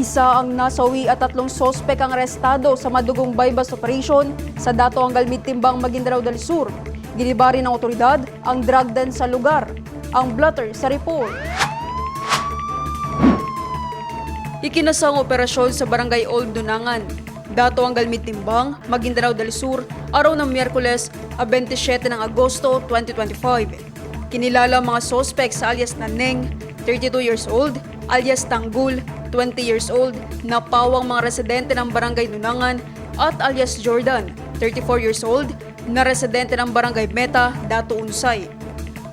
Isa ang nasawi at tatlong sospek ang arestado sa madugong bypass operation sa Dato Anggal Mitimbang Maguindanao del Sur. Giniba ng otoridad ang drug den sa lugar. Ang blotter sa report. Ikinasang operasyon sa Barangay Old Dunangan. Dato ang Galmit Maguindanao del Sur, araw ng Miyerkules, a 27 ng Agosto 2025. Kinilala ang mga suspects sa alias na Neng, 32 years old, alias Tanggul, 20 years old, na pawang mga residente ng Barangay Dunangan, at alias Jordan, 34 years old, na residente ng Barangay Meta, Dato Unsay.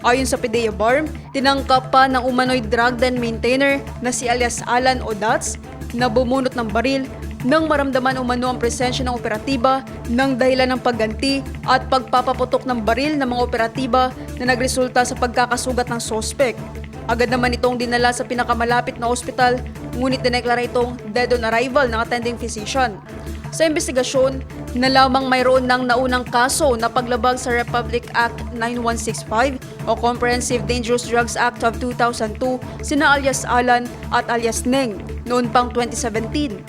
Ayon sa PDEA BARM, tinangkap pa ng umano'y drug den maintainer na si alias Alan Odats na bumunot ng baril nang maramdaman umano ang presensya ng operatiba ng dahilan ng pagganti at pagpapaputok ng baril ng mga operatiba na nagresulta sa pagkakasugat ng sospek. Agad naman itong dinala sa pinakamalapit na ospital ngunit dineklara itong dead on arrival ng attending physician. Sa investigasyon, nalamang mayroon ng naunang kaso na paglabag sa Republic Act 9165 o Comprehensive Dangerous Drugs Act of 2002 sina alias Alan at alias Neng noon pang 2017.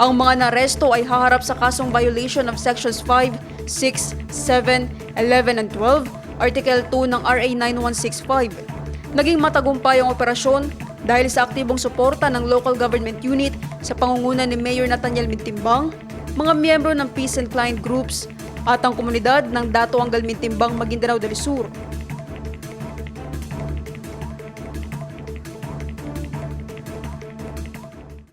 Ang mga naresto ay haharap sa kasong violation of Sections 5, 6, 7, 11, and 12, Article 2 ng RA 9165. Naging matagumpay ang operasyon dahil sa aktibong suporta ng local government unit sa pangunguna ni Mayor Nathaniel Mintimbang, mga miyembro ng peace and client groups at ang komunidad ng Dato Anggal Mintimbang Maguindanao del Sur.